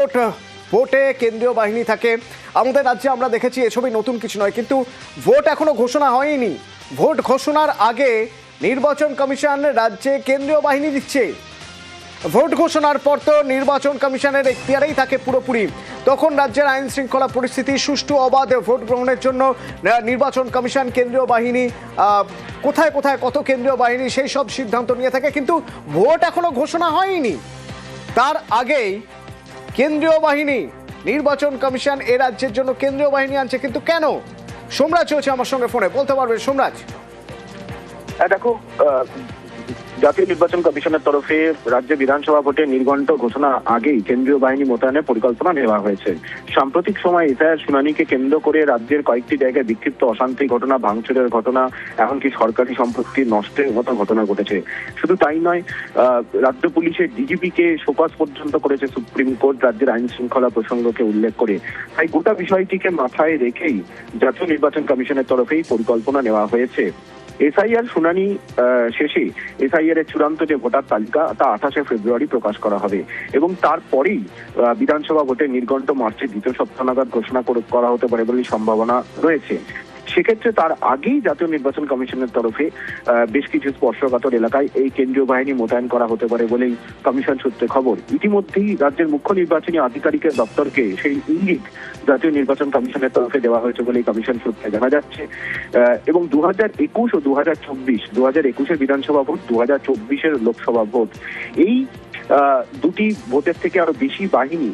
Vote কেন্দ্রীয় বাহিনী থাকে। আমাদের রাজ্যে আমরা দেখেছি এসবই নতুন কিছু নয়, কিন্তু ভোট এখনও ঘোষণা হয়নি। ভোট ঘোষণার আগে নির্বাচন কমিশন রাজ্যে কেন্দ্রীয় বাহিনী দিচ্ছে। ভোট ঘোষণার পর তো নির্বাচন কমিশনের এখতিয়ারেই থাকে পুরোপুরি। তখন রাজ্যের আইন শৃঙ্খলা পরিস্থিতি সুষ্ঠু, অবাধ ভোট গ্রহণের জন্য নির্বাচন কমিশন কেন্দ্রীয় বাহিনী কোথায় কোথায় কত কেন্দ্রীয় বাহিনী, সেই সব সিদ্ধান্ত নিয়ে থাকে, কিন্তু ভোট এখনও ঘোষণা হয়নি। তার আগেই কেন্দ্রীয় বাহিনী, নির্বাচন কমিশন এ রাজ্যের জন্য কেন্দ্রীয় বাহিনী আনছে, কিন্তু কেন? সোমরাজ চলছে আমার সঙ্গে ফোনে, বলতে পারবে সোমরাজ। হ্যাঁ দেখো জাতীয় নির্বাচন কমিশনের তরফে রাজ্য বিধানসভা ভোটের নির্ঘণ্ট ঘোষণা আগেই কেন্দ্রীয় বাহিনী মোতায়েনের পরিকল্পনা নেওয়া হয়েছে। সাম্প্রতিক সময় এফআইআর শুনানিকে কেন্দ্র করে রাজ্যের কয়েকটি জায়গায় বিক্ষিপ্ত অশান্তি ঘটনা, ভাঙচুরের ঘটনা, এমনকি সরকারি সম্পত্তি নষ্টের মতো ঘটনা ঘটেছে। শুধু তাই নয় রাজ্য পুলিশের ডিজিপিকে শোকজ পর্যন্ত করেছে সুপ্রিম কোর্ট রাজ্যের আইন শৃঙ্খলা প্রসঙ্গকে উল্লেখ করে। তাই গোটা বিষয়টিকে মাথায় রেখেই জাতীয় নির্বাচন কমিশনের তরফেই পরিকল্পনা নেওয়া হয়েছে। এসআইআর শুনানি শেষে এসআইআর এর চূড়ান্ত যে ভোটার তালিকা, তা আঠাশে ফেব্রুয়ারি প্রকাশ করা হবে। এবং তারপরেই বিধানসভা ভোটের নির্ঘণ্ট মার্চের দ্বিতীয় সপ্তাহ নাগাদ ঘোষণা করা হতে পারে বলে সম্ভাবনা রয়েছে। সেক্ষেত্রে তার আগেই জাতীয় নির্বাচন কমিশনের তরফে বেশ কিছু স্পর্শকাতর এলাকায় এই কেন্দ্রীয় বাহিনী মোতায়েন করা হতে পারে বলেই কমিশন সূত্রে খবর। ইতিমধ্যেই রাজ্যের মুখ্য নির্বাচনী আধিকারিকের দপ্তরকে সেই ইঙ্গিত জাতীয় নির্বাচন কমিশনের তরফে দেওয়া হয়েছে বলেই কমিশন সূত্রে জানা যাচ্ছে। এবং দু হাজার একুশ ও দু হাজার চব্বিশ দু হাজার একুশের বিধানসভা ভোট দু হাজার চব্বিশের লোকসভা ভোট, এই দুটি ভোটের থেকে আরও বেশি বাহিনী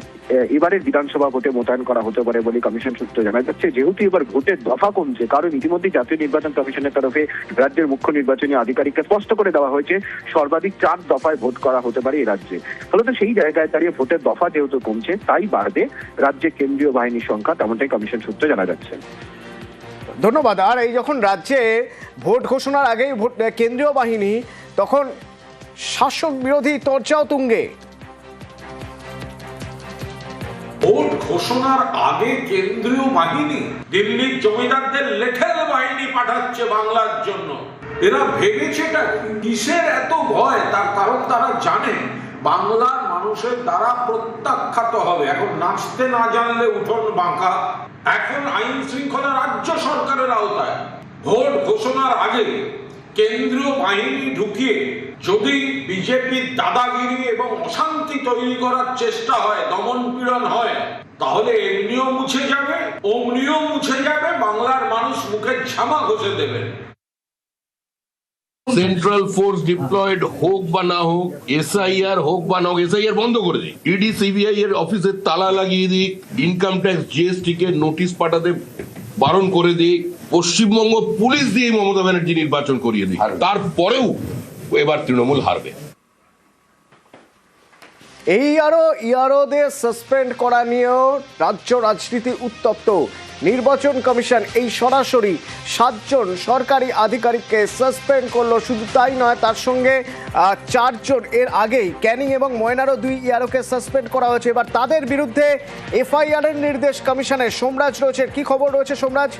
এবারের বিধানসভা ভোটে মোতায়েন করা হতে পারে বলে কমিশন সূত্রে জানা যাচ্ছে। যেহেতু এবার ভোটের দফা কমছে, কারণ ইতিমধ্যে জাতীয় নির্বাচন কমিশনের তরফে রাজ্যের মুখ্য নির্বাচনী আধিকারিককে স্পষ্ট করে দেওয়া হয়েছে, সর্বাধিক চার দফায় ভোট করা হতে পারে এই রাজ্যে। ফলত সেই জায়গায় দাঁড়িয়ে ভোটের দফা যেহেতু কমছে, তাই বাড়বে রাজ্যের কেন্দ্রীয় বাহিনীর সংখ্যা তেমনটাই কমিশন সূত্রে জানা যাচ্ছে। ধন্যবাদ। আর এই যখন রাজ্যে ভোট ঘোষণার আগেই ভোট, কেন্দ্রীয় বাহিনী, তখন শাসক বিরোধী তর্চাও তুঙ্গে। ভোট ঘোষণার আগে কেন্দ্রীয় বাহিনী দিল্লির জমিদারদের লেখেল বাহিনী পাঠাচ্ছে বাংলার জন্য। এরা ভেবেছেটা? কিসের এত ভয়? তার কারণ তারা জানে, বাংলার মানুষের দ্বারা প্রত্যাখ্যাত হবে। এখন নাচতে না জানলে উঠোন বাঁকা। এখন আইন শৃঙ্খলা রাজ্য সরকারের আওতায়। ভোট ঘোষণার আগে কেন্দ্রীয় বাহিনী ঢুকিয়ে যদি বিজেপির দাদাগিরি এবং অশান্তি তৈরি করার চেষ্টা হয় দমন পীড়ন হয় তাহলে এমনিও মুছে যাবে অমনিও মুছে যাবে বাংলার মানুষ মুখের ঝামা ঘষে দেবেন সেন্ট্রাল ফোর্স ডিপ্লয়েড হোক বা না হোক এসআইআর হোক বা না হোক এসআইআর বন্ধ করে দিক ইডি সিবিআই এর অফিসের তালা লাগিয়ে দিক ইনকাম ট্যাক্স জিএসটি কে নোটিশ পাঠাতে বারণ করে দিক পশ্চিমবঙ্গ পুলিশ দিয়ে মমতা ব্যানার্জি নির্বাচন করিয়ে দিক তারপরেও এবার তৃণমূল হারবে। এই আরও ইয়ারোদের সাসপেন্ড করা নিয়েও রাজ্য রাজনীতি উত্তপ্ত। নির্বাচন কমিশন এই সরাসরি সাতজন সরকারি আধিকারিককে সাসপেন্ড করল, শুধু তাই নয়, তার সঙ্গে চারজন এর আগেই ক্যানিং এবং ময়নারও দুই ইয়ারোকে সাসপেন্ড করা হয়েছে। এবার তাদের বিরুদ্ধে এফআইআর এর নির্দেশ কমিশনের। সোমরাজ রয়েছে কি খবর রয়েছে সোমরাজ?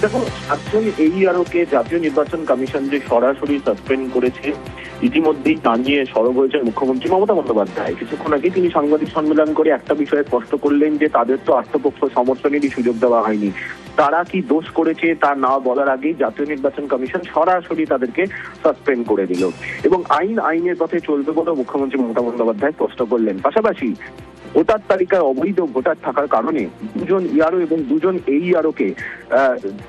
দেখো সাতজন এই আরোকে জাতীয় নির্বাচন কমিশন যে সরাসরি সাসপেন্ড করেছে। ইতিমধ্যেই তা নিয়ে সরব হয়েছেন মুখ্যমন্ত্রী মমতা বন্দ্যোপাধ্যায়। কিছুক্ষণ আগে তিনি সাংবাদিক সম্মেলন করে একটা বিষয়ে স্পষ্ট করলেন যে, তাদের তো আত্মপক্ষ সমর্থনেরই সুযোগ দেওয়া হয়নি। তারা কি দোষ করেছে তা না বলার আগেই জাতীয় নির্বাচন কমিশন সরাসরি তাদেরকে সাসপেন্ড করে দিল। এবং আইন আইনের পথে চলবে বলে মুখ্যমন্ত্রী মমতা বন্দ্যোপাধ্যায় স্পষ্ট করলেন। পাশাপাশি ভোটার তালিকায় অবৈধ ভোটার থাকার কারণে দুজন ইয়ারও এবং দুজন এই ইয়ারোকে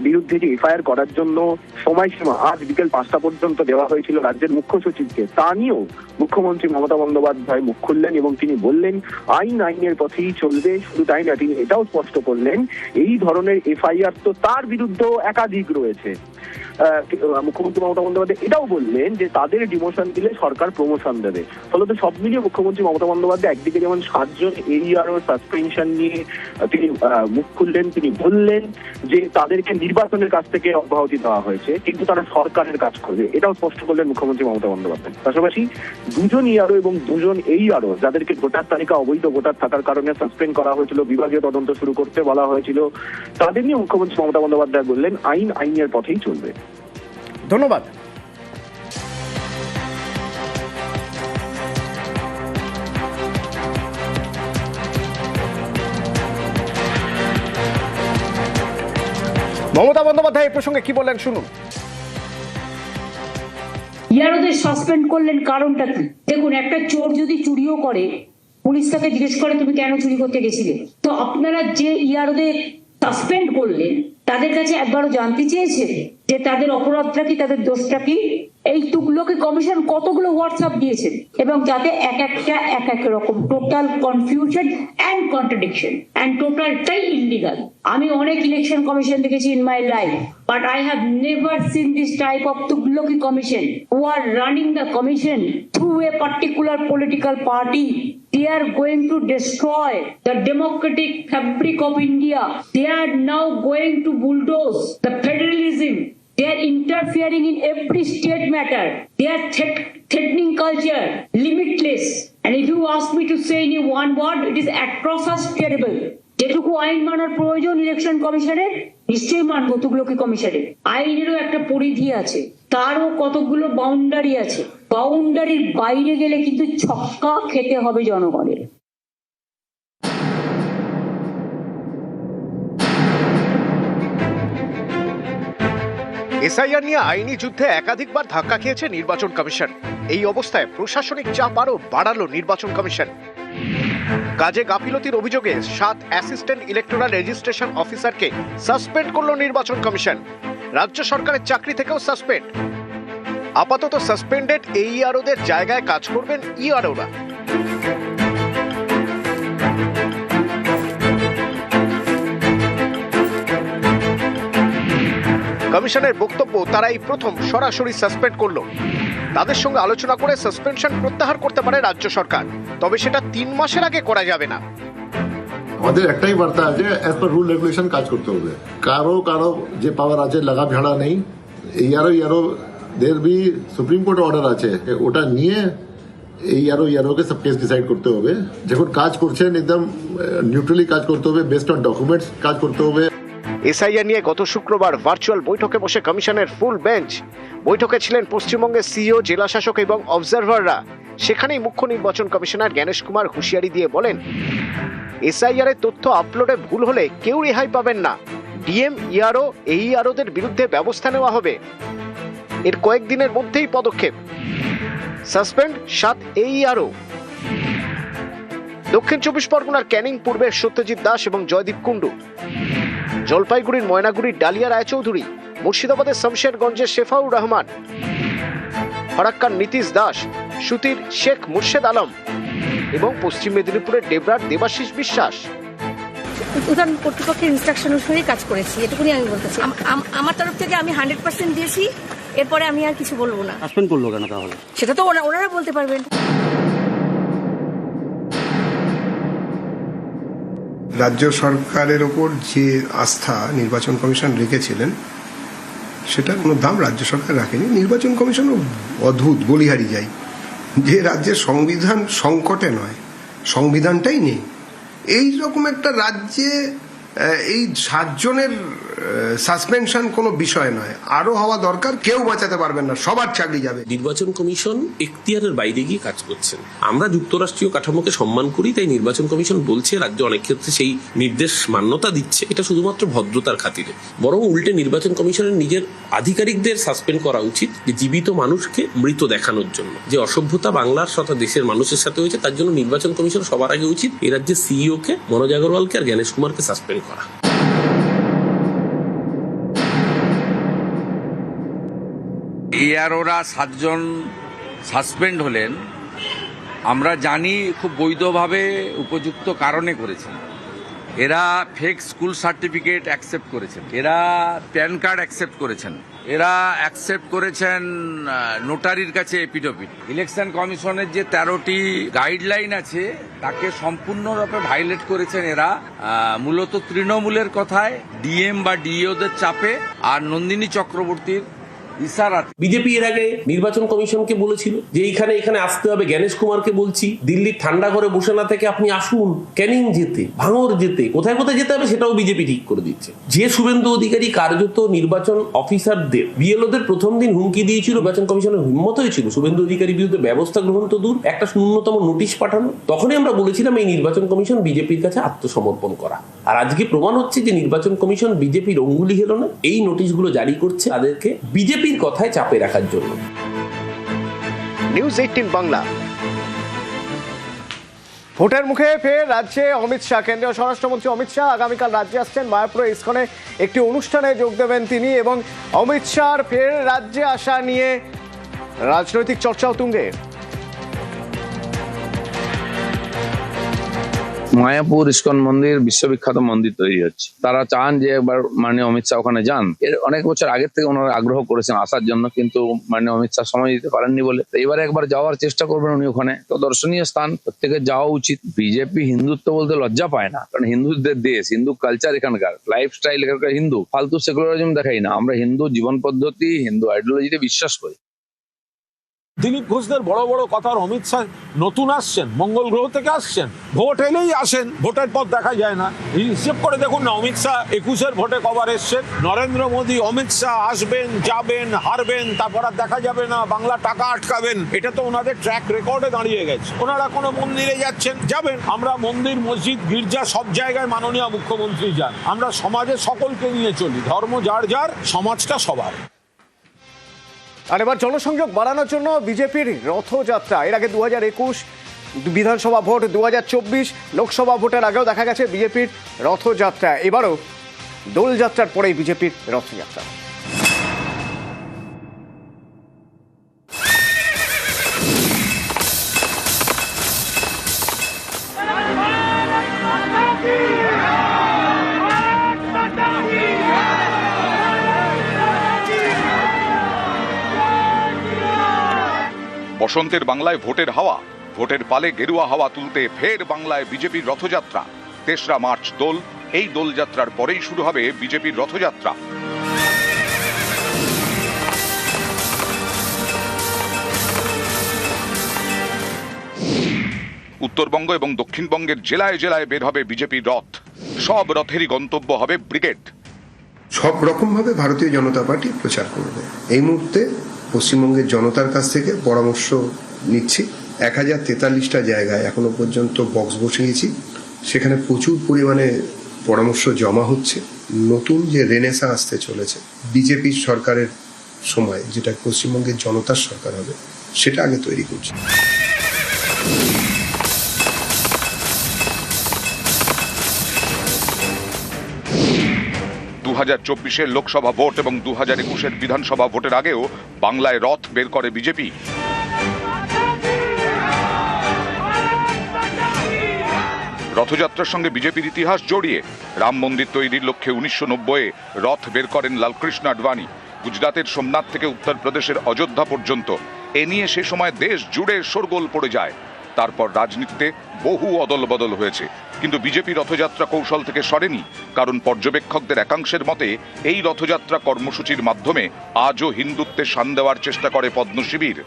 বিরুদ্ধে যে এফআইআর করার জন্য সময়সীমা আজ বিকেল পাঁচটা পর্যন্ত দেওয়া হয়েছিল রাজ্যের মুখ্য সচিবকে। তা নিয়েও মুখ্যমন্ত্রী মমতা বন্দ্যোপাধ্যায় মুখ খুললেন এবং তিনি বললেন, আইন আইনের পথেই চলবে। শুধু তাই না, তিনি এটাও স্পষ্ট করলেন, এই ধরনের এফআইআর তো তার বিরুদ্ধেও একাধিক রয়েছে। মুখ্যমন্ত্রী মমতা বন্দ্যোপাধ্যায় এটাও বললেন যে তাদের ডিমোশন দিলে সরকার প্রমোশন দেবে। ফলত সব মিলিয়ে মুখ্যমন্ত্রী মমতা বন্দ্যোপাধ্যায় একদিকে যেমন সাতজন সাসপেনশন নিয়ে তিনি মুখ খুললেন, তিনি বললেন যে তাদেরকে নির্বাচনের কাছ থেকে অব্যাহতি দেওয়া হয়েছে, কিন্তু তারা সরকারের কাজ করবে। এটাও স্পষ্ট করলেন মুখ্যমন্ত্রী মমতা বন্দ্যোপাধ্যায়। পাশাপাশি দুজন ইয়ারও এবং দুজন এই আরও যাদেরকে ভোটার তালিকা, অবৈধ ভোটার থাকার কারণে সাসপেন্ড করা হয়েছিল, বিভাগীয় তদন্ত শুরু করতে বলা হয়েছিল, তাদের নিয়ে মুখ্যমন্ত্রী মমতা বন্দ্যোপাধ্যায় বললেন, আইন আইনের পথেই চলবে। ধন্যবাদ। মমতা বন্দ্যোপাধ্যায় এই প্রসঙ্গে কি বললেন শুনুন। ইয়ারোদের সাসপেন্ড করলেন কারণটা কি? দেখুন, একটা চোর যদি চুরিও করে, পুলিশ তাকে জিজ্ঞেস করে, তুমি কেন চুরি করতে গেছিলে? তো আপনারা যে ইয়ারোদের সাসপেন্ড করলেন, তাদের কাছে একবারও জানতে চেয়েছে যে তাদের অপরাধটা কি, তাদের দোষটা কি? এই তুগলকে কমিশন কতগুলো হোয়াটসঅ্যাপ দিয়েছে এবং যাতে এক একটা, এক এক রকম total confusion and contradiction and টোটালটাই ইলিগাল আমি অনেক ইলেকশন কমিশন দেখেছি in my life but I have never seen this type of Tughlaqi commission who are running the commission through a particular political party they are going to destroy the democratic fabric of india they are now going to bulldoze the federalism they are interfering in every state matter they are threat- threatening culture limitless and if you ask me to say in one word it is atrocious terrible যেটুকু আইন মানার প্রয়োজন election কমিশনের নিশ্চয়ই মানবো, তুগলকি কমিশনের আইনেরও একটা পরিধি আছে, তারও কতগুলো বাউন্ডারি আছে। বাউন্ডারির বাইরে গেলে কিন্তু ছক্কা খেতে হবে জনগণের। এসআইআর নিয়ে আইনি যুদ্ধে একাধিকবার ধাক্কা খেয়েছে নির্বাচন কমিশন। এই অবস্থায় প্রশাসনিক চাপ আরও বাড়ালো নির্বাচন কমিশন। কাজে গাফিলতির অভিযোগে সাত অ্যাসিস্ট্যান্ট ইলেকটোরাল রেজিস্ট্রেশন অফিসারকে সাসপেন্ড করল নির্বাচন কমিশন। রাজ্য সরকারের চাকরি থেকেও সাসপেন্ড। আপাতত সাসপেন্ডেড এইআরওদের জায়গায় কাজ করবেন ইআরওরা কমিশনের বক্তব্য তারা এই প্রথম সরাসরি সাসপেন্ড করল। তাদের সঙ্গে আলোচনা করে সাসপেনশন প্রত্যাহার করতে পারে রাজ্য সরকার। তবে সেটা তিন মাসের আগে করা যাবে না। আমাদের একটাই বার্তা আছে অ্যাজ পার রুল রেগুলেশন কাজ করতে হবে। কারও কারও যে পাওয়ার আছে, লাগা ঝাড়া নেই। ইয়ারো ইয়ারো দের বি সুপ্রিম কোর্ট অর্ডার আছে। ওটা নিয়ে এই ইয়ারো ইয়ারোকে সব কেস ডিসাইড করতে হবে। যখন কাজ করছেন, একদম নিউট্রালি কাজ করতে হবে বেস্ট অন ডকুমেন্টস কাজ করতে হবে। এসআইআর নিয়ে গত শুক্রবার ভার্চুয়াল বৈঠকে বসে কমিশনের ফুল বেঞ্চ বৈঠকে ছিলেন পশ্চিমবঙ্গের সিইও জেলা শাসক এবং অবজারভাররা সেখানেই মুখ্য নির্বাচন কমিশনার জ্ঞানেশ কুমার হুঁশিয়ারি দিয়ে বলেন এসআইআর এর তথ্য আপলোডে ভুল হলে কেউ রেহাই পাবেন না। ডিএম, ইআরও, এইআরওদের বিরুদ্ধে ব্যবস্থা নেওয়া হবে। এর কয়েকদিনের মধ্যেই পদক্ষেপ। সাসপেন্ড সাত এইআরও। দক্ষিণ চব্বিশ পরগনার ক্যানিং পূর্বের সত্যজিৎ দাস এবং জয়দীপ কুণ্ডু। জলপাইগুড়ির ময়নাগুড়ির ডালিয়া রায়চৌধুরী মুর্শিদাবাদের শমশেরগঞ্জের শেফাউর রহমান ফরাক্কার নীতিশ দাস সুতির শেখ মুর্শেদ আলম এবং পশ্চিম মেদিনীপুরের ডেবরার দেবাশিস বিশ্বাস। উদাহরণ কর্তৃপক্ষের ইনস্ট্রাকশন অনুসারেই কাজ করেছি এটুকুনি আমি বলতে চাই। আমার তরফ থেকে আমি হান্ড্রেড পার্সেন্ট দিয়েছি এরপরে আমি আর কিছু বলব না। সাসপেন্ড করল কেন তাহলে? সেটা তো ওনা- ওনারা বলতে পারবেন। রাজ্য সরকারের ওপর যে আস্থা নির্বাচন কমিশন রেখেছিলেন সেটা কোনো দাম রাজ্য সরকার রাখেনি। নির্বাচন কমিশনও অদ্ভুত বলিহারি যাই। যে রাজ্যের সংবিধান সংকটে নয়, সংবিধানটাই নেই। এই রকম একটা রাজ্যে এই সাতজনের সাসপেনশন কোনো বিষয় নয়। আরও হওয়া দরকার, কেউ বাঁচাতে পারবেন না, সবার চাকরি যাবে। নির্বাচন কমিশন এখতিয়ারের বাইরে গিয়ে কাজ করছেন। আমরা যুক্তরাষ্ট্রীয় কাঠামোকে সম্মান করি, তাই নির্বাচন কমিশন বলছে, রাজ্য অনেক ক্ষেত্রে সেই নির্দেশ মান্যতা দিচ্ছে। এটা শুধুমাত্র ভদ্রতার খাতিরে। বরং উল্টে নির্বাচন কমিশনের নিজের আধিকারিকদের সাসপেন্ড করা উচিত, যে জীবিত মানুষকে মৃত দেখানোর জন্য। যে অসভ্যতা বাংলার তথা দেশের মানুষের সাথে হয়েছে, তার জন্য নির্বাচন কমিশন সবার আগে উচিত, এ রাজ্যের সিইও কে, মনোজ আগরওয়ালকে আর জ্ঞানেশ কুমারকে সাসপেন্ড করা। এআরওরা সাতজন সাসপেন্ড হলেন। আমরা জানি খুব বৈধভাবে উপযুক্ত কারণে করেছেন। এরা ফেক স্কুল সার্টিফিকেট অ্যাকসেপ্ট করেছেন। এরা প্যান কার্ড অ্যাকসেপ্ট করেছেন। এরা অ্যাকসেপ্ট করেছেন নোটারির কাছে এপিডোপিট ইলেকশন কমিশনের যে তেরোটি গাইডলাইন আছে, তাকে সম্পূর্ণরূপে ভাইলেট করেছেন এরা। মূলত তৃণমূলের কথায় ডিএম বা ডিইওদের চাপে, আর নন্দিনী চক্রবর্তীর ইশারা বিজেপি এর আগে নির্বাচন কমিশনকে বলেছিল যে এইখানে এখানে আসতে হবে। জ্ঞানেশ কুমারকে বলছি, দিল্লির ঠান্ডা ঘরে বসে না থেকে আপনি আসুন। ক্যানিং যেতে, ভাঙর যেতে, কোথায় কোথায় যেতে হবে সেটাও বিজেপি ঠিক করে দিচ্ছে। যে শুভেন্দু অধিকারী কার্যত নির্বাচন অফিসারদের, বিএলওদের প্রথম দিন হুমকি দিয়েছিল, নির্বাচন কমিশনের হিম্মত হয়েছিল। শুভেন্দু অধিকারী বিরুদ্ধে ব্যবস্থা গ্রহণ তো দূর, একটা ন্যূনতম নোটিশ পাঠানো। তখনই আমরা বলেছিলাম এই নির্বাচন কমিশন বিজেপির কাছে আত্মসমর্পণ করা। আর আজকে প্রমাণ হচ্ছে যে নির্বাচন কমিশন বিজেপির অঙ্গুলি হলো না এই নোটিশগুলো জারি করছে। তাদেরকে বিজেপির কথায় চাপে রাখার জন্য। News Eighteen Bangla. ভোটের মুখে ফের রাজ্যে অমিত শাহ, কেন্দ্রীয় স্বরাষ্ট্রমন্ত্রী অমিত শাহ আগামীকাল রাজ্যে আসছেন। মায়াপুরে ইস্কনে একটি অনুষ্ঠানে যোগ দেবেন তিনি এবং অমিত শাহর ফের রাজ্যে আসা নিয়ে রাজনৈতিক চর্চাও তুঙ্গে। মায়াপুর ইস্কন মন্দির বিশ্ববিখ্যাত মন্দির তৈরি হচ্ছে। তারা চান যে একবার মানে অমিত শাহ ওখানে যান। এর অনেক বছর আগের থেকে ওনারা আগ্রহ করেছেন আসার জন্য, কিন্তু মানে অমিত শাহ সময় দিতে পারেননি বলে। এবারে একবার যাওয়ার চেষ্টা করবেন উনি ওখানে। তো দর্শনীয় স্থান, প্রত্যেকের যাওয়া উচিত। বিজেপি হিন্দুত্ব বলতে লজ্জা পায় না, কারণ হিন্দুদের দেশ, হিন্দু কালচার এখানকার। লাইফস্টাইল এখানকার হিন্দু। ফালতু সেকুলারিজম দেখাই না। আমরা হিন্দু জীবন পদ্ধতি, হিন্দু আইডিওলজিতে বিশ্বাস করি। দিলীপ ঘোষদের বড় বড় কথার অমিত শাহ নতুন আসছেন মঙ্গল গ্রহ থেকে আসছেন। ভোট এলেই আসেন। ভোটের পর দেখা যায় না। হিসেব করে দেখুন না অমিত শাহ একুশের ভোটে কবার এসছেন। নরেন্দ্র মোদী অমিত শাহ আসবেন যাবেন হারবেন তারপর আর দেখা যাবে না বাংলা টাকা আটকাবেন। এটা তো ওনাদের ট্র্যাক রেকর্ডে দাঁড়িয়ে গেছে। ওনারা কোনো মন্দিরে যাচ্ছেন যাবেন। আমরা মন্দির মসজিদ গির্জা সব জায়গায় মাননীয় মুখ্যমন্ত্রী যান। আমরা সমাজে সকলকে নিয়ে চলি ধর্ম যার যার সমাজটা সবার। আর এবার জনসংযোগ বাড়ানোর জন্য বিজেপির রথযাত্রা। এর আগে দু হাজার একুশ বিধানসভা ভোট দু হাজার চব্বিশ লোকসভা ভোটের আগেও দেখা গেছে বিজেপির রথযাত্রা। এবারও দোলযাত্রার পরেই বিজেপির রথযাত্রা। বসন্তের বাংলায় ভোটের হাওয়া, ভোটের পালে গেরুয়া হাওয়া তুলতে ফের বাংলায় বিজেপির রথযাত্রা। তেসরা মার্চ দোল, এই দোলযাত্রার পরেই শুরু হবে বিজেপির রথযাত্রা। উত্তরবঙ্গ এবং দক্ষিণবঙ্গের জেলায় জেলায় বের হবে বিজেপির রথ। সব রথেরই গন্তব্য হবে ব্রিগেড। সব রকম ভাবে ভারতীয় জনতা পার্টি প্রচার করবে। এই মুহূর্তে পশ্চিমবঙ্গের জনতার কাছ থেকে পরামর্শ নিচ্ছি। এক হাজার তেতাল্লিশটা জায়গায় এখনও পর্যন্ত বক্স বসিয়েছি। সেখানে প্রচুর পরিমাণে পরামর্শ জমা হচ্ছে। নতুন যে রেনেসা আসতে চলেছে বিজেপি সরকারের সময়, যেটা পশ্চিমবঙ্গের জনতার সরকার হবে, সেটা আগে তৈরি করছে। হাজার চব্বিশের লোকসভা ভোট এবং দু হাজার একুশের বিধানসভা ভোটের আগেও বাংলায় রথ বের করে বিজেপি। রথযাত্রার সঙ্গে বিজেপির ইতিহাস জড়িয়ে রাম মন্দির তৈরির লক্ষ্যে উনিশশো নব্বইয়ে রথ বের করেন লালকৃষ্ণ আডবাণী। গুজরাতের সোমনাথ থেকে উত্তরপ্রদেশের অযোধ্যা পর্যন্ত। এ নিয়ে সে সময় দেশ জুড়ে শোরগোল পড়ে যায়। তারপর রাজনীতিতে বহু অদল বদল হয়েছে। কিন্তু বিজেপি রথযাত্রা কৌশল থেকে সরেনি, কারণ পর্যবেক্ষকদের একাংশের মতে, এই রথযাত্রা কর্মসূচির মাধ্যমে আজও হিন্দুত্বে শান দেওয়ার চেষ্টা করে পদ্ম শিবির।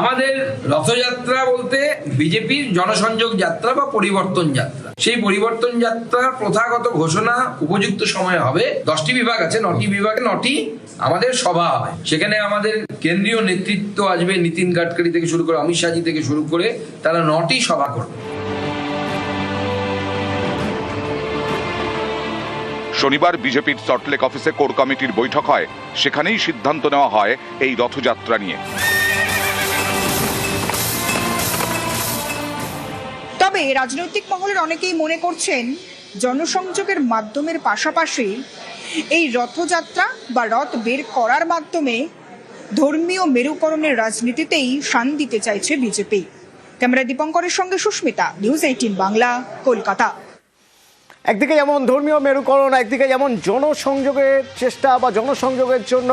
আমাদের রথযাত্রা বলতে বিজেপির জনসংযোগ যাত্রা বা পরিবর্তন যাত্রা। সেই পরিবর্তন যাত্রার প্রথাগত ঘোষণা উপযুক্ত সময় হবে। দশটি বিভাগ আছে, নটি বিভাগে নটি আমাদের সভা হবে সেখানে আমাদের কেন্দ্রীয় নেতৃত্ব আসবে নীতিন গাডকারি থেকে শুরু করে অমিত শাহজি থেকে শুরু করে তারা নটি সভা করবে। শনিবার বিজেপির সল্টলেক অফিসে কোর কমিটির বৈঠক হয়। সেখানেই সিদ্ধান্ত নেওয়া হয় এই রথযাত্রা নিয়ে। তবে রাজনৈতিক মহলের অনেকেই মনে করছেন জনসংযোগের মাধ্যমের পাশাপাশি এই রথযাত্রা বা রথ বের করার মাধ্যমে ধর্মীয় মেরুকরণের রাজনীতিতেই শান দিতে চাইছে বিজেপি। ক্যামেরা দীপঙ্করের সঙ্গে সুস্মিতা, নিউজ এইটিন বাংলা, কলকাতা। একদিকে যেমন ধর্মীয় মেরুকরণ, একদিকে যেমন জনসংযোগের চেষ্টা বা জনসংযোগের জন্য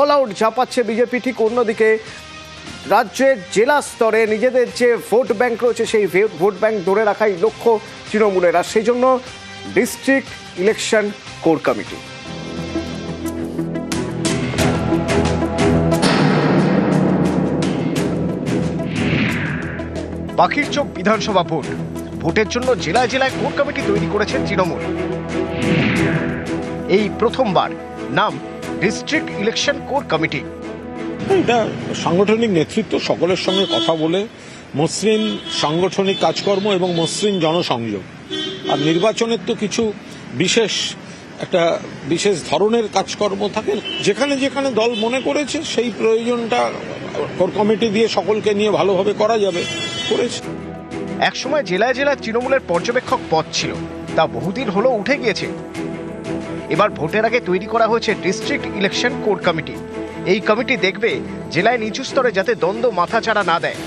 অল আউট ঝাঁপাচ্ছে বিজেপি, ঠিক অন্যদিকে রাজ্যের জেলা স্তরে নিজেদের যে ভোট ব্যাংক রয়েছে, সেই ভোট ব্যাংক ধরে রাখাই লক্ষ্য তৃণমূলের। আর সেই জন্য ডিস্ট্রিক্ট ইলেকশন কোর কমিটি পাখির চোখ বিধানসভা ভোট। ভোটের জন্য জেলায় জেলায় কোর কমিটি তৈরি করেছেন তৃণমূল। এই প্রথমবার নাম ডিস্ট্রিক্ট ইলেকশন কোর কমিটি। এটা সাংগঠনিক নেতৃত্ব, সকলের সঙ্গে কথা বলে, মসৃণ সাংগঠনিক কাজকর্ম এবং মসৃণ জনসংযোগ। আর নির্বাচনের তো কিছু বিশেষ, একটা বিশেষ ধরনের কাজকর্ম থাকে। যেখানে যেখানে দল মনে করেছে, সেই প্রয়োজনটা কোর কমিটি দিয়ে সকলকে নিয়ে ভালোভাবে করা যাবে। করেছে। একসময় জেলায় জেলায় তৃণমূলের পর্যবেক্ষক পদ ছিল। তা বহুদিন হলো উঠে গিয়েছে। এবার ভোটের আগে তৈরি করা হয়েছে ডিস্ট্রিক্ট ইলেকশন কোর কমিটি। এই কমিটি দেখবে জেলায় নিচু স্তরে যাতে দ্বন্দ্ব মাথাচাড়া না দেয়।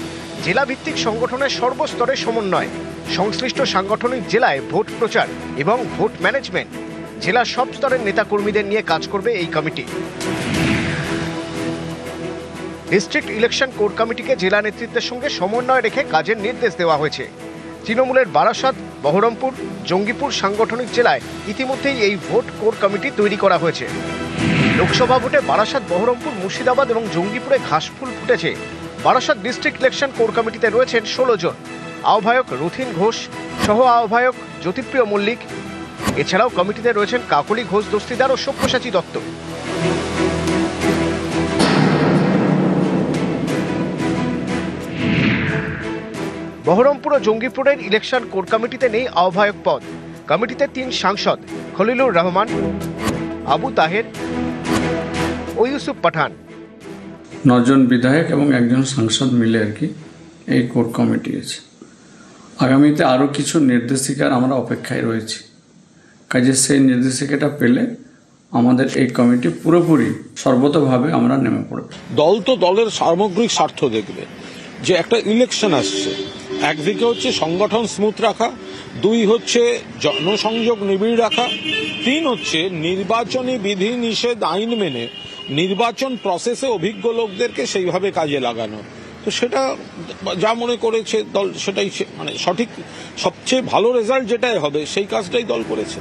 জেলা ভিত্তিক সংগঠনের সর্বস্তরে সমন্বয়। সংশ্লিষ্ট সাংগঠনিক জেলায় ভোট প্রচার এবং ভোট ম্যানেজমেন্ট। জেলার সব স্তরের নেতাকর্মীদের নিয়ে কাজ করবে এই কমিটি। ডিস্ট্রিক্ট ইলেকশন কোর কমিটিকে জেলা নেতৃত্বের সঙ্গে সমন্বয় রেখে কাজের নির্দেশ দেওয়া হয়েছে। তৃণমূলের বারাসাত, বহরমপুর, জঙ্গিপুর সাংগঠনিক জেলায় ইতিমধ্যেই এই ভোট কোর কমিটি তৈরি করা হয়েছে। লোকসভা ভোটে বারাসাত, বহরমপুর, মুর্শিদাবাদ এবং জঙ্গিপুরে ঘাসফুল ফুটেছে। বারাসাত ডিস্ট্রিক্ট ইলেকশন কোর কমিটিতে রয়েছেন ষোলো জন। আহ্বায়ক রথিন ঘোষ, সহ আহ্বায়ক জ্যোতিপ্রিয় মল্লিক। এছাড়াও কমিটিতে রয়েছেন কাকলি ঘোষ, দস্তিদার ও সব্যসাচী দত্ত। বহরমপুর ও জঙ্গিপুরের ইলেকশন কোর কমিটিতে নেই আহ্বায়ক পদ। কমিটিতে তিন সাংসদ খলিলুর রহমান আবু তাহের ও ইউসুফ পাঠান। নজন বিধায়ক এবং একজন সাংসদ মিলে আর কি এই কোর কমিটি আছে। আগামীতে আরও কিছু নির্দেশিকার আমরা অপেক্ষায় রয়েছি। কাজে সেই নির্দেশিকাটা পেলে আমাদের এই কমিটি পুরোপুরি সর্বতভাবে আমরা নেমে পড়ব। দল তো দলের সামগ্রিক স্বার্থ দেখবে। যে একটা ইলেকশন আসছে একদিকে হচ্ছে সংগঠন স্মুথ রাখা, দুই হচ্ছে জনসংযোগ নিবিড় রাখা, তিন হচ্ছে নির্বাচনী বিধি নিষেধ আইন মেনে নির্বাচন প্রসেসে অভিজ্ঞ লোকদেরকে সেইভাবে কাজে লাগানো। তো সেটা যা মনে করেছে দল, সেটাই মানে সঠিক, সবচেয়ে ভালো রেজাল্ট যেটাই হবে, সেই কাজটাই দল করেছে।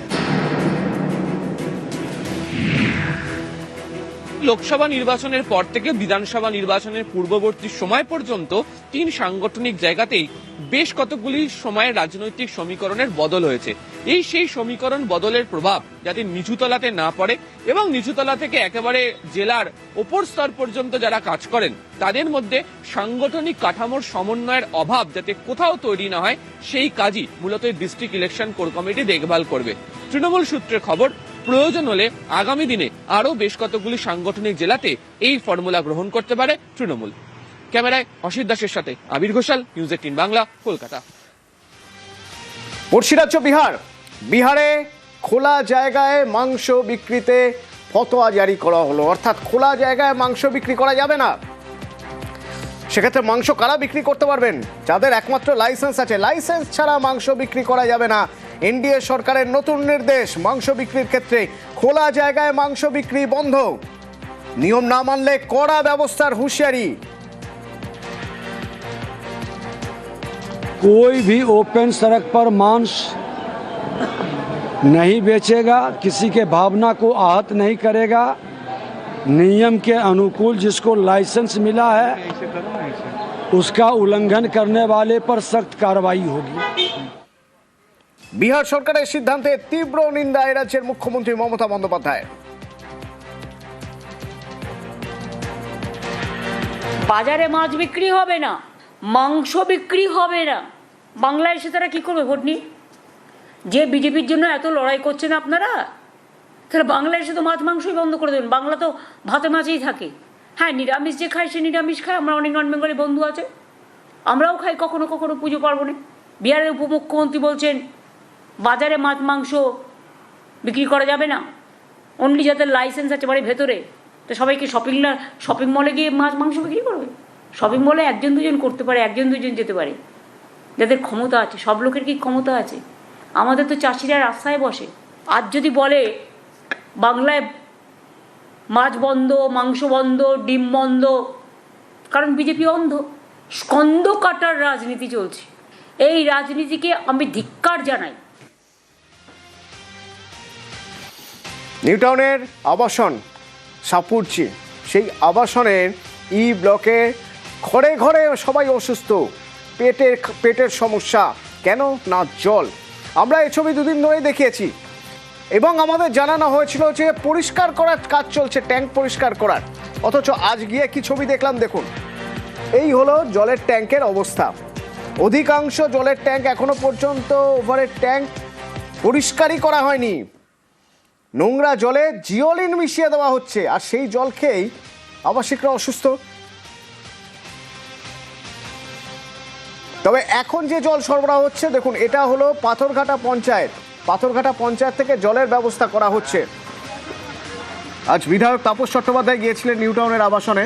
লোকসভা নির্বাচনের পর থেকে বিধানসভা নির্বাচনের পূর্ববর্তী সময় পর্যন্ত তিন সাংগঠনিক জায়গাতেই বেশ কতগুলি সময়ের রাজনৈতিক সমীকরণের বদল হয়েছে। এই সেই সমীকরণ বদলের প্রভাব যাতে নিচুতলাতে না পড়ে এবং নিচুতলা থেকে একেবারে জেলার ওপর স্তর পর্যন্ত যারা কাজ করেন, তাদের মধ্যে সাংগঠনিক কাঠামোর সমন্বয়ের অভাব যাতে কোথাও তৈরি না হয়, সেই কাজই মূলত ডিস্ট্রিক্ট ইলেকশন কোর কমিটি দেখভাল করবে। তৃণমূল সূত্রে খবর প্রয়োজন হলে আগামী দিনে আরও বেশ কতগুলি সাংগঠনিক জেলাতে এই ফর্মুলা গ্রহণ করতে পারে তৃণমূল। ক্যামেরায় অসিত দাসের সাথে আবির ঘোষাল, নিউজ এইটিন বাংলা, কলকাতা। রাজ্য বিহার। বিহারে খোলা জায়গায় মাংস বিক্রিতে ফতোয়া জারি করা হলো। অর্থাৎ খোলা জায়গায় মাংস বিক্রি করা যাবে না। সেক্ষেত্রে মাংস কারা বিক্রি করতে পারবেন যাদের একমাত্র লাইসেন্স আছে লাইসেন্স ছাড়া মাংস বিক্রি করা যাবে না এনডিএ সরকারের নতুন নির্দেশ মাংস বিক্রির ক্ষেত্রে খোলা জায়গায় মাংস বিক্রি বন্ধ নিয়ম না মানলে কড়া ব্যবস্থার হুঁশিয়ারি कोई भी ओपन सड़क पर मांस नहीं बेचेगा किसी के भावना को आहत नहीं करेगा नियम के अनुकूल जिसको लाइसेंस मिला है उसका उल्लंघन करने वाले पर सख्त कार्रवाई होगी বিহার সরকারের সিদ্ধান্তে তীব্র নিন্দা এ রাজ্যের মুখ্যমন্ত্রী মমতা বন্দ্যোপাধ্যায় বাজারে মাছ বিক্রি হবে না মাংস বিক্রি হবে না বাংলায় এসে তারা কি করবে ভোট নিয়ে যে বিজেপির জন্য এত লড়াই করছেন আপনারা তাহলে বাংলায় এসে তো মাছ মাংসই বন্ধ করে দেবেন। বাংলা তো ভাতে মাছেই থাকে। হ্যাঁ নিরামিষ যে খায় সে নিরামিষ খায়, আমরা অনেক নন বেঙ্গলি বন্ধু আছে। আমরাও খাই, কখনো কখনো পুজো পার্বণে। বিহারের উপমুখ্যমন্ত্রী বলছেন, বাজারে মাছ মাংস বিক্রি করা যাবে না। অনলি যাদের লাইসেন্স আছে বাড়ির ভেতরে, তো সবাইকে শপিং শপিং মলে গিয়ে মাছ মাংস বিক্রি করবে। শপিং মলে একজন দুজন করতে পারে, একজন দুজন যেতে পারে। যাদের ক্ষমতা আছে, সব লোকের কি ক্ষমতা আছে? আমাদের তো চাষিরা রাস্তায় বসে। আজ যদি বলে বাংলায় মাছ বন্ধ, মাংস বন্ধ, ডিম বন্ধ, কারণ বিজেপি অন্ধ। স্কন্দ কাটার রাজনীতি চলছে। এই রাজনীতিকে আমি ধিক্কার জানাই। নিউটাউনের আবাসন সাপুরচি সেই আবাসনের ই ব্লকে ঘরে ঘরে সবাই অসুস্থ। পেটের পেটের সমস্যা। কেন? না, জল। আমরা এই ছবি দুদিন ধরেই দেখিয়েছি। এবং আমাদের জানানো হয়েছিল যে পরিষ্কার করার কাজ চলছে, ট্যাঙ্ক পরিষ্কার করার। অথচ আজ গিয়ে কি ছবি দেখলাম দেখুন। এই হলো জলের ট্যাঙ্কের অবস্থা। অধিকাংশ জলের ট্যাঙ্ক এখনও পর্যন্ত ওভারের ট্যাঙ্ক পরিষ্কারই করা হয়নি। নোংরা জলে জিওলিন মিশিয়ে দেওয়া হচ্ছে, আর সেই জল খেয়েই আবাসিকরা অসুস্থ। তবে এখন যে জল সরবরাহ হচ্ছে, দেখুন, এটা হলো পাথরঘাটা পঞ্চায়েত। পাথরঘাটা পঞ্চায়েত থেকে জলের ব্যবস্থা করা হচ্ছে আজ বিধায়ক তাপস চট্টোপাধ্যায় গিয়েছিলেন নিউ টাউনের আবাসনে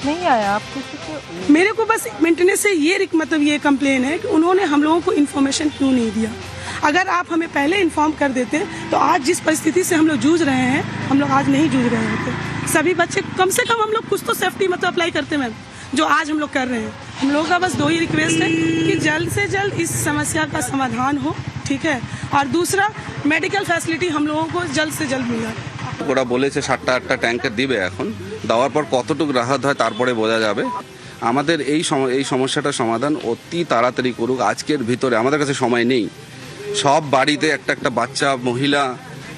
नहीं आया आप किसी को मेरे को बस मेंटेनेंस से ये रिक- मतलब ये कंप्लेन है कि उन्होंने हम लोगों को इन्फॉर्मेशन क्यों नहीं दिया अगर आप हमें पहले इन्फॉर्म कर देते तो आज जिस परिस्थिति से हम लोग जूझ रहे हैं हम लोग आज नहीं जूझ रहे होते सभी बच्चे कम से कम हम लोग कुछ तो सेफ्टी मतलब अप्लाई करते मैम जो आज हम लोग कर रहे हैं हम लोगों का बस दो ही रिक्वेस्ट है कि जल्द से जल्द इस समस्या का समाधान हो ठीक है और दूसरा मेडिकल फैसिलिटी हम लोगों को जल्द से जल्द मिले ওরা বলেছে সাতটা আটটা ট্যাঙ্কের দিবে এখন দেওয়ার পর কতটুকু রাহত হয় তারপরে বোঝা যাবে আমাদের এই সম- এই সমস্যাটার সমাধান অতি তাড়াতাড়ি করুক আজকের ভিতরে আমাদের কাছে সময় নেই সব বাড়িতে একটা একটা বাচ্চা মহিলা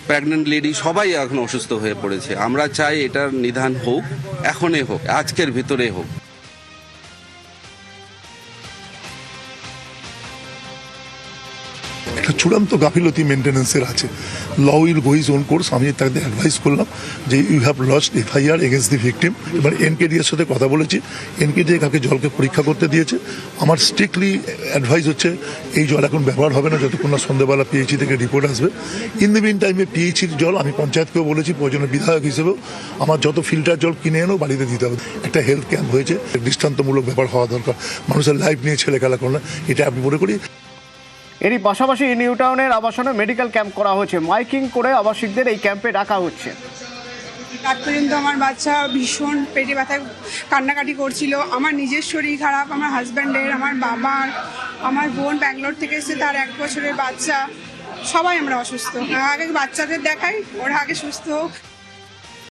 প্রেগনেন্ট লেডি সবাই এখন অসুস্থ হয়ে পড়েছে আমরা চাই এটার নিধান হোক এখনই হোক আজকের ভিতরে হোক চূড়ান্ত গাফিলতি মেনটেন্যান্সের আছে। Law will go is own course আমি তাদের অ্যাডভাইস করলাম যে you have lost FIR against the victim এবার এনকেডি এর সাথে কথা বলেছি। এনকেডি কাকে জলকে পরীক্ষা করতে দিয়েছে। আমার স্ট্রিক্টলি অ্যাডভাইস হচ্ছে, এই জল এখন ব্যবহার হবে না, যতক্ষণ না সন্ধ্যেবেলা পিএইচি থেকে রিপোর্ট আসবে। ইন দি মিন টাইমে পিএইচির জল আমি পঞ্চায়েতকেও বলেছি, প্রয়োজনে বিধায়ক হিসেবেও। আমার যত ফিল্টার জল কিনে এনেও বাড়িতে দিতে হবে। একটা হেলথ ক্যাম্প হয়েছে। দৃষ্টান্তমূলক ব্যাপার হওয়া দরকার। মানুষের লাইফ নিয়ে ছেলে খেলা করলে, এটা আমি মনে করি। এরই পাশাপাশি নিউ টাউনের আবাসনে মেডিকেল ক্যাম্প করা হয়েছে। মাইকিং করে আবাসিকদের এই ক্যাম্পে ডাকা হচ্ছে। রাত পর্যন্ত আমার বাচ্চা ভীষণ পেটে ব্যথায় কান্নাকাটি করছিল। আমার নিজের শরীর খারাপ, আমার হাজব্যান্ডের আমার বাবার, আমার বোন ব্যাঙ্গালোর থেকে এসে তার এক বছরের বাচ্চা। সবাই আমরা অসুস্থ। আগে বাচ্চাদের দেখাই, ওরা আগে সুস্থ হোক।